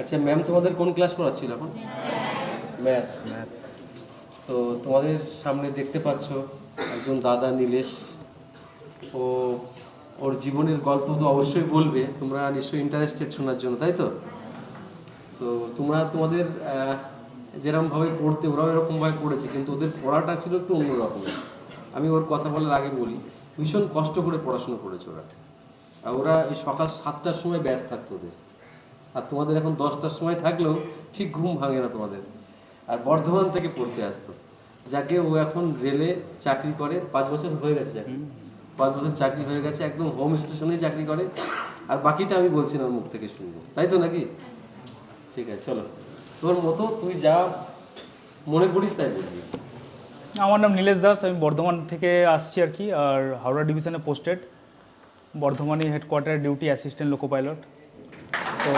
আচ্ছা ম্যাম তোমাদের কোন ক্লাস করাচ্ছিল এখন? ম্যাথ ম্যাথস তো তোমাদের সামনে দেখতে পাচ্ছ একজন দাদা নীলেশ। ও ওর জীবনের গল্প তো অবশ্যই বলবে তোমরা নিশ্চয়ই ইন্টারেস্টেড শোনার জন্য তাই তো? তো তোমরা তোমাদের যেরকমভাবে পড়তে ওরাও এরকমভাবে পড়েছে কিন্তু ওদের পড়াটা ছিল একটু অন্যরকমের আমি ওর কথা বলার আগে বলি ভীষণ কষ্ট করে পড়াশোনা করেছে ওরা। আর ওরা ওই সকাল সাতটার সময় ব্যাচ থাকতো ওদের। আর তোমাদের এখন দশটার সময় থাকলেও ঠিক ঘুম ভাঙে না তোমাদের। আর বর্ধমান থেকে পড়তে আসতো। যাকে ও এখন রেলে চাকরি করে পাঁচ বছর হয়ে গেছে চাকরি পাঁচ বছর চাকরি হয়ে গেছে একদম হোম স্টেশনেই চাকরি করে। আর বাকিটা আমি বলছি না মুখ থেকে শুনব। তাই তো নাকি? ঠিক আছে চলো। তোর মতো তুই যা মনে করিস তাই বলবি। আমার নাম নীলেশ দাস আমি বর্ধমান থেকে আসছি আর কি আর হাওড়া ডিভিশনে পোস্টেড বর্ধমানে headquarter duty assistant loco pilot তো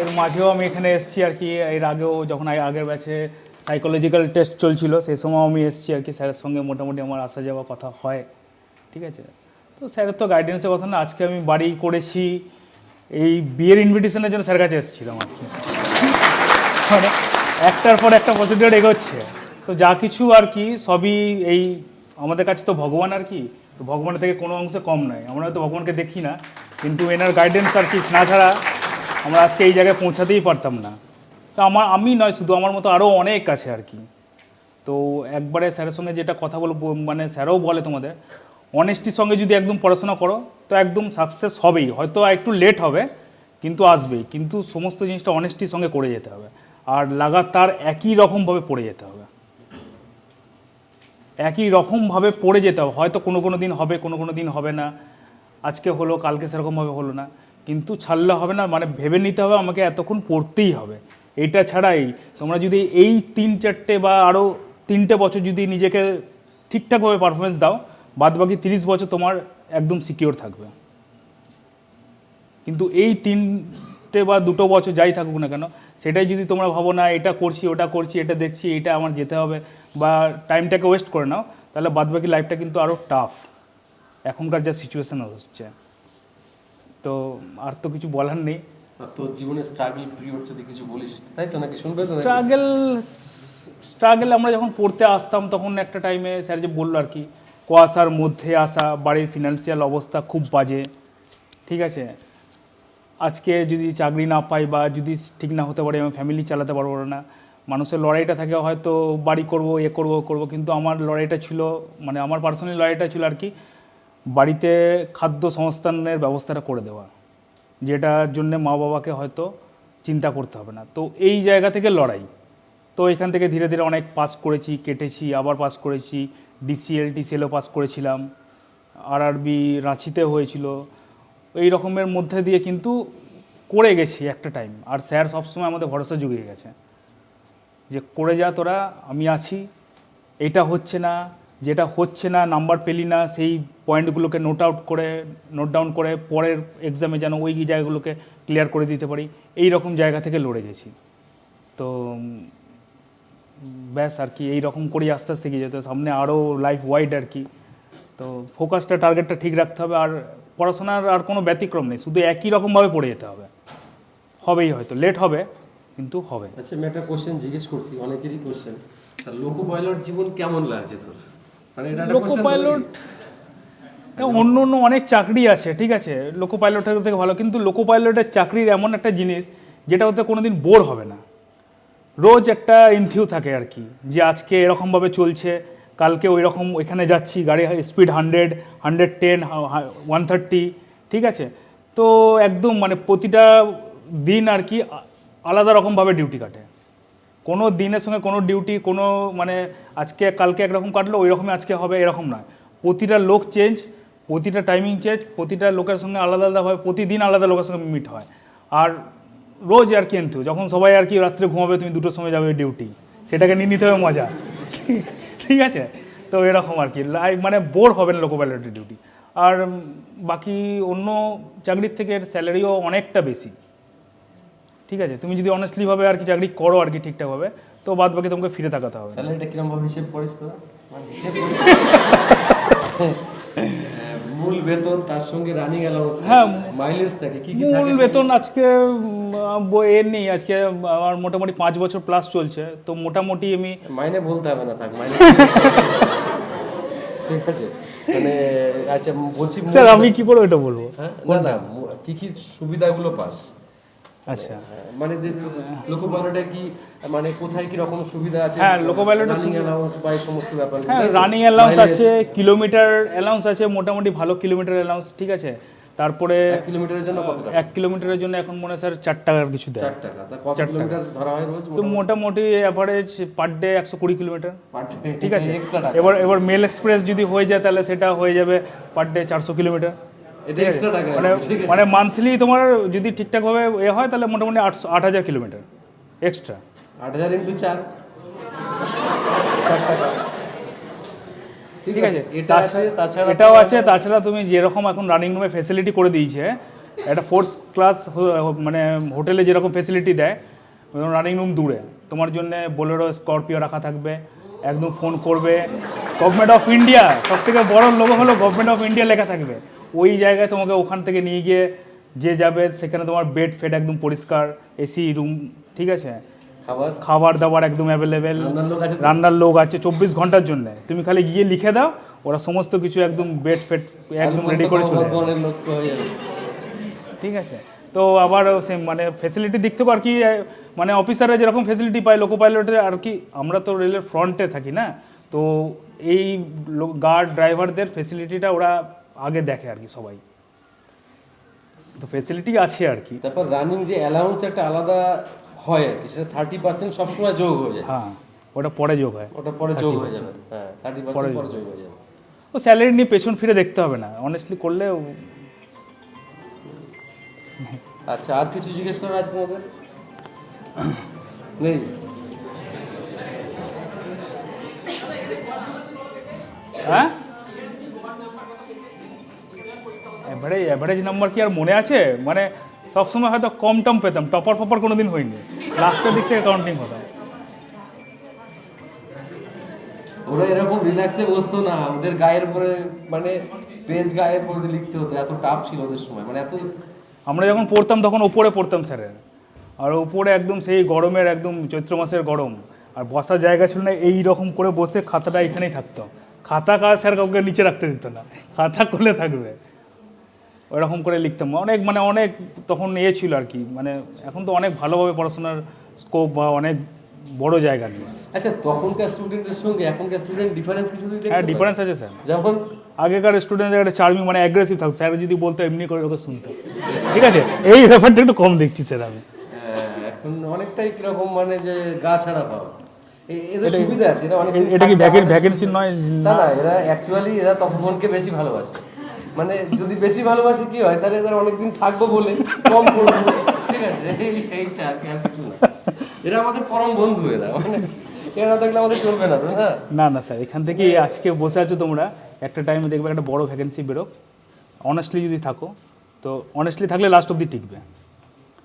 এর মাঝেও আমি এখানে এসেছি আর কি, এর আগেও যখন আগের ব্যাচে সাইকোলজিক্যাল টেস্ট চলছিল, সেই সময় আমি এসেছি আর কি স্যারের সঙ্গে। মোটামুটি আমার আসা যাওয়া কথা হয়, ঠিক আছে? তো স্যারের তো গাইডেন্সের কথা না, আজকে আমি বাড়ি করেছি, এই বিয়ের ইনভিটেশনের জন্য স্যারের কাছে এসেছিলাম আর কি। মানে একটার পর একটা প্রসিডিওর এগোচ্ছে। তো যা কিছু আর কি, সবই এই আমাদের কাছে তো ভগবান আর কি তো ভগবানের থেকে কোনো অংশে কম নয়। আমরা হয়তো ভগবানকে দেখি না, কিন্তু এনার গাইডেন্স আর কি না ছাড়া আমরা আজকে এই জায়গায় পৌঁছাতেই পারতাম না। তো আমার, আমি নয়, শুধু আমার মতো আরও অনেক আছে আর কি। তো একবারে স্যারের সঙ্গে যেটা কথা বলব মানে স্যারও বলে তোমাদের অনেস্টির সঙ্গে যদি একদম পড়াশোনা করো, তো একদম সাকসেস হবেই। হয়তো একটু লেট হবে, কিন্তু আসবেই। কিন্তু সমস্ত জিনিসটা অনেস্টির সঙ্গে করে যেতে হবে। আর লাগাতার একই রকমভাবে পড়ে যেতে হবে। একই রকমভাবে পড়ে যেতে হবে। হয়তো কোনো কোনো দিন হবে, কোনো কোনো দিন হবে না। আজকে হলো, কালকে সেরকমভাবে হলো না। কিন্তু ছাড়লে হবে না মানে ভেবে নিতে হবে আমাকে এতক্ষণ পড়তেই হবে। এটা ছাড়াই তোমরা যদি এই তিন চারটে বা আরও তিনটে বছর যদি নিজেকে ঠিকঠাকভাবে পারফরমেন্স দাও বাদ বাকি তিরিশ বছর তোমার একদম সিকিওর থাকবে। কিন্তু এই তিনটে বা দুটো বছর যাই থাকুক না কেন সেটাই যদি তোমরা ভাবো না এটা করছি ওটা করছি এটা দেখছি এটা আমার যেতে হবে বা টাইমটাকে ওয়েস্ট করে নাও তাহলে বাদবাকি লাইফটা কিন্তু আরও টাফ এখনকার যা সিচুয়েশান হচ্ছে। তো আর তো কিছু বলার নেই। তোর জীবনে স্ট্রাগল পিরিয়ড যদি কিছু বলিস তাই তো নাকি শুনবে তো স্ট্রাগল স্ট্রাগল আমরা যখন পড়তে আসতাম তখন একটা টাইমে স্যার যে বলল আর কি কুয়াশার মধ্যে আসা বাড়ির ফিনান্সিয়াল অবস্থা খুব বাজে। ঠিক আছে? আজকে যদি চাকরি না পাই বা যদি ঠিক না হতে পারে আমি ফ্যামিলি চালাতে পারব না, মানুষের লড়াইটা থাকে হয়তো বাড়ি করব, এ করব করব, কিন্তু আমার লড়াইটা ছিল মানে আমার পার্সোনালি লড়াইটা ছিল আর কি, বাড়িতে খাদ্য সংস্থানের ব্যবস্থাটা করে দেওয়া, যেটার জন্য মা বাবাকে হয়তো চিন্তা করতে হবে না। তো এই জায়গা থেকে লড়াই। তো এখান থেকে ধীরে ধীরে অনেক পাস করেছি, কেটেছি, আবার পাস করেছি ডিসিএল টিসিএলও পাস করেছিলাম আর আরআরবি রাঁচিতে হয়েছিল এই রকমের মধ্যে দিয়ে কিন্তু করে গেছি একটা টাইম আর স্যার সবসময় আমাদের ভরসা জুগিয়ে গেছে যে করে যা তোরা, আমি আছি। এটা হচ্ছে না, যেটা হচ্ছে না নাম্বার পেলি না, সেই পয়েন্টগুলোকে নোট আউট করে নোট ডাউন করে পরের এক্সামে যেন ওই জায়গাগুলোকে ক্লিয়ার করে দিতে পারি। এই রকম জায়গা থেকে লড়ে গেছি। তো ব্যাস আর কি, এই রকম করেই আস্তে আস্তে এগিয়ে যেতে সামনে আরও লাইফ ওয়াইড আর কি। তো ফোকাসটা টার্গেটটা ঠিক রাখতে হবে। আর পড়াশোনার আর কোনো ব্যতিক্রম নেই শুধু একই রকমভাবে পড়ে যেতে হবে। হবেই হয়তো লেট হবে কিন্তু হবে। আচ্ছা আমি একটা কোশ্চেন জিজ্ঞেস করছি অনেকেরই কোশ্চেন তা লোকো পাইলট জীবন কেমন লাগছে তোর? মানে এটা একটা লোকো পাইলট অন্য অন্য অনেক চাকরি আছে ঠিক আছে? লোকো পাইলটের থেকে ভালো কিন্তু লোকো পাইলটের চাকরির এমন একটা জিনিস যেটা ওতে কোনোদিন বোর হবে না। রোজ একটা ইনথিউ থাকে আর কি যে আজকে এরকমভাবে চলছে কালকে ওই রকম ওইখানে যাচ্ছি, গাড়ি speed hundred hundred ten one thirty ঠিক আছে? তো একদম মানে প্রতিটা দিন আর কি আলাদা রকমভাবে ডিউটি কাটে। কোনো দিনের সঙ্গে কোনো ডিউটি কোনো মানে আজকে, কালকে একরকম কাটলো ওই রকমই আজকে হবে, এরকম নয়। প্রতিটা লোক চেঞ্জ প্রতিটা টাইমিং চেঞ্জ প্রতিটা লোকের সঙ্গে আলাদা আলাদাভাবে, প্রতিদিন আলাদা লোকের সঙ্গে মিট হয়। আর রোজ আর কিন্তু যখন সবাই আর কি রাত্রে ঘুমাবে, তুমি দুটোর সময় যাবে ডিউটি সেটাকে নিয়ে নিতে হবে মজা। ঠিক আছে? তো এরকম আর কি। লাইফ মানে বোর হবেন লোকো পাইলটের ডিউটি আর বাকি অন্য চাকরির থেকে স্যালারিও অনেকটা বেশি। ঠিক আছে? তুমি যদি অনেস্টলিভাবে আর কি চাকরি করো আর কি ঠিকঠাকভাবে তো বাদ বাকি তোমাকে ফিরে তাকাতে হবে। স্যালারিটা কীরকমভাবে হিসেব করিস হিসেব করিস? মূল বেতন তার সঙ্গে রানিং অ্যালাউন্স হ্যাঁ, মাইলেজ থাকে কি কি মূল বেতন আজকে এর নেই। আজকে আমার মোটামুটি পাঁচ বছর প্লাস চলছে। তো মোটামুটি আমি মাইনে বলতে হবে না থাক মাইনে ঠিক আছে। মানে আচ্ছা বলছি স্যার আমি কি করে এটা বলব? হ্যাঁ? না না কি কি সুবিধাগুলো পাস? আচ্ছা। হ্যাঁ, মানে লোকো পাইলটে কি মানে কোথায় কি রকম সুবিধা আছে? হ্যাঁ, লোকো পাইলটে রানিং অ্যালাউন্স বা সমস্ত ব্যাপার হ্যাঁ রানিং অ্যালাউন্স আছে কিলোমিটার অ্যালাউন্স আছে মোটামুটি ভালো কিলোমিটার অ্যালাউন্স ঠিক আছে? তারপরে এক কিলোমিটারের জন্য কত টাকা? এক কিলোমিটারের জন্য এখন মনে হয় স্যার চার টাকার কিছু দেয়। চার টাকা। তা কত কিলোমিটার ধরা হয় রোজ তো মোটামুটি? অ্যাভারেজ পার ডে একশো কুড়ি কিলোমিটার ঠিক আছে? এক্সট্রা এবার এবার মেল এক্সপ্রেস যদি হয়ে যায় তাহলে সেটা হয়ে যাবে পার ডে চারশো কিলোমিটার মানে মানে মান্থলি তোমার যদি ঠিকঠাকভাবে এ হয় তাহলে মোটামুটি আটশো আট হাজার কিলোমিটার। এক্সট্রা আট হাজার ইন্টু চার। ঠিক আছে। এটাও আছে তাছাড়া তুমি যেরকম এখন রানিং রুমে ফেসিলিটি করে দিয়েছে একটা ফোর্থ ক্লাস মানে হোটেলে যেরকম ফেসিলিটি দেয় রানিং রুম দূরে। তোমার জন্য বোলেরো স্করপিও রাখা থাকবে একদম ফোন করবে। গভর্নমেন্ট অফ ইন্ডিয়া সব থেকে বড় লোগো হলো গভর্নমেন্ট অফ ইন্ডিয়া লেখা থাকবে। ওই জায়গায় তোমাকে ওখান থেকে নিয়ে গিয়ে যে যাবে সেখানে তোমার বেড ফেড একদম পরিষ্কার এসি রুম ঠিক আছে? খাবার? খাবার দাবার একদম অ্যাভেলেবেল রান্নার লোক আছে চব্বিশ ঘণ্টার জন্য। তুমি খালি গিয়ে লিখে দাও ওরা সমস্ত কিছু একদম বেড ফেড একদম রেডি করে চলে ঠিক আছে? তো আবার সে মানে ফেসিলিটি দিক থেকে আর কি মানে অফিসাররা যেরকম ফেসিলিটি পায় লোকো পাইলটে আর কি আমরা তো রেলের ফ্রন্টে থাকি না? তো এই গার্ড ড্রাইভারদের ফেসিলিটিটা ওরা আগে দেখে আর কি সবাই। তো ফেসিলিটি আছে আর কি। তারপর রানিং যে অ্যালাউন্স একটা আলাদা হয় আর কি সেটা থার্টি পার্সেন্ট সবসময় যোগ হয়ে যায়। হ্যাঁ ওটা পরে যোগ হয়। ওটা পরে যোগ হয়ে যাবে। হ্যাঁ থার্টি পরে যোগ হয়ে। যাবে। ও স্যালারি নিয়ে পেছন ফিরে দেখতে হবে না। অনেস্টলি করলে আচ্ছা আর কিছু জিজ্ঞেস করার আছে তোমাদের? নেই? হ্যাঁ? এবারে অ্যাভারেজ নাম্বার কি আর মনে আছে? মানে সবসময় হয়তো কম টম পেতাম টপার ফপার কোনো দিন হয়নি লাস্টের দিক থেকে কাউন্টিং হতো। ওরা এরকম রিল্যাক্সে বসতো না ওদের গায়ের পরে মানে পেজ গায়ের পরে লিখতে হতো এত টাফ ছিল ওদের সময় মানে এত আমরা যখন পড়তাম তখন ওপরে পড়তাম স্যারের। আর ওপরে একদম সেই গরমের একদম চৈত্র মাসের গরম। আর বসার জায়গা ছিল না এই রকম করে বসে খাতাটা এখানেই থাকতো। খাতা কাজ স্যার কাউকে নিচে রাখতে দিত না। খাতা খুলে থাকবে। ওরকম করে লিখতাম। অনেক মানে অনেক তখন ইয়ে ছিল আর কি। মানে এখন তো অনেক ভালোভাবে পড়াশোনার স্কোপ বা অনেক বড় জায়গা নিয়ে আচ্ছা তখনকার স্টুডেন্টের সঙ্গে এখনকার স্টুডেন্ট ডিফারেন্স কিছু তুই হ্যাঁ ডিফারেন্স আছে স্যার যেমন আগেকার স্টুডেন্টদের একটা চার্মিং মানে অ্যাগ্রেসিভ থাকতো স্যার যদি বলতো এমনি করে ওকে শুনতো। ঠিক আছে? এই ব্যাপারটা একটু কম দেখছি স্যার আমি। হ্যাঁ, এখন অনেকটাই কীরকম মানে যে গা ছাড়া পাও এ- এদের সুবিধা আছে এরা অনেক এটা কি ভ্যাকেন্সি নয়? না না এরা অ্যাকচুয়ালি এরা তপবনকে বেশি ভালোবাসে। মানে যদি বেশি ভালোবাসি কি হয়? তাহলে এরা অনেকদিন থাকব বলে কম করব ঠিক আছে? এই, এইটা আর কি, আর কিছু না। এরা আমাদের পরম বন্ধু এরা। মানে এরা না থাকলে আমাদের চলবে না তো না না না, স্যার, এখান থেকে আজকে বসে আছো তোমরা। একটা টাইমে দেখবে একটা বড় ভ্যাকেন্সি বেরো অনেস্টলি যদি থাকো, তো অনেস্টলি থাকলে লাস্ট অবধি টিকবে।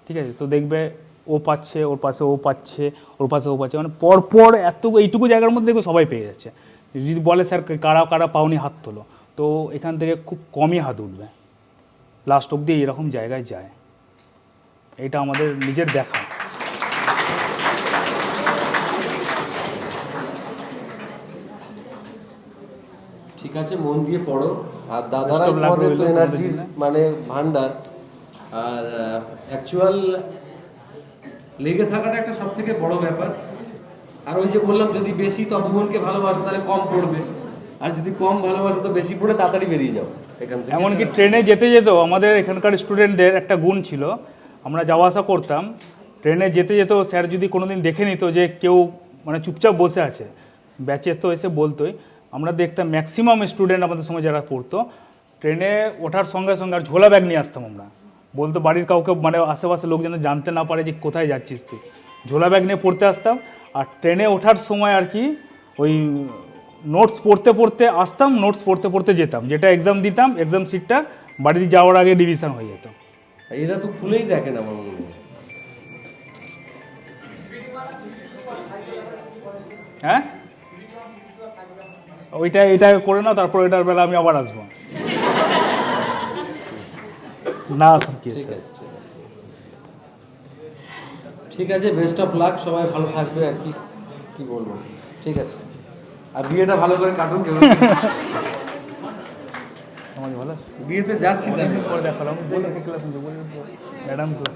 ঠিক আছে? তো দেখবে ও পাচ্ছে, ওর পাশে ও পাচ্ছে, ওর পাশে ও পাচ্ছে। মানে পরপর এত এইটুকু জায়গার মধ্যে দেখবে সবাই পেয়ে যাচ্ছে। যদি বলে, স্যার, কারা কারা পাওনি হাত তোলো? তো এখান থেকে খুব কমই হাত উঠবে। লাস্ট অবধি এরকম জায়গায় যায়। এটা আমাদের নিজের দেখা। ঠিক আছে মন দিয়ে পড়ো। আর দাদারা তোমাদের তো এনার্জির মানে ভান্ডার আর অ্যাকচুয়াল লেগে থাকাটা একটা সব থেকে বড় ব্যাপার। আর ওই যে বললাম যদি বেশি তপবনকে ভালোবাসো তাহলে কম পড়বে। আর যদি কম ভালোবাসো তো বেশি পড়ে তাড়াতাড়ি বেরিয়ে যাও। এখান থেকে এমনকি ট্রেনে যেতে যেতেও আমাদের এখানকার স্টুডেন্টদের একটা গুণ ছিল। আমরা যাওয়া আসা করতাম। ট্রেনে যেতে যেতেও স্যার যদি কোনোদিন দেখে নিত যে কেউ মানে চুপচাপ বসে আছে ব্যাচেস তো এসে বলতোই আমরা দেখতাম ম্যাক্সিমাম স্টুডেন্ট আমাদের সঙ্গে যারা পড়তো ট্রেনে ওঠার সঙ্গে সঙ্গে আর ঝোলা ব্যাগ নিয়ে আসতাম আমরা। বলতো বাড়ির কাউকে মানে আশেপাশে লোক যেন জানতে না পারে যে কোথায় যাচ্ছিস তুই। ঝোলা ব্যাগ নিয়ে পড়তে আসতাম। আর ট্রেনে ওঠার সময় আর কি ওই নোটস পড়তে পড়তে আসতাম নোটস পড়তে পড়তে যেতাম। যেটা এক্সাম দিতাম এক্সাম সিটটা বাড়িতে যাওয়ার আগে ডিভিশন হয়ে যেত। এরা তো খুলেই দেখেন আমার মনে হয়। হ্যাঁ? ওইটা এটা করে নাও তারপর এটার বেলা আমি আবার আসব। না ঠিক আছে ঠিক আছে। বেস্ট অফ লাক সবাই ভালো থাকবে আর কি কি বলব। ঠিক আছে। আর বিয়েটা ভালো করে কাটুন কেউ ভালো বিয়েতে যাচ্ছি তাহলে পরে দেখালাম। Madam class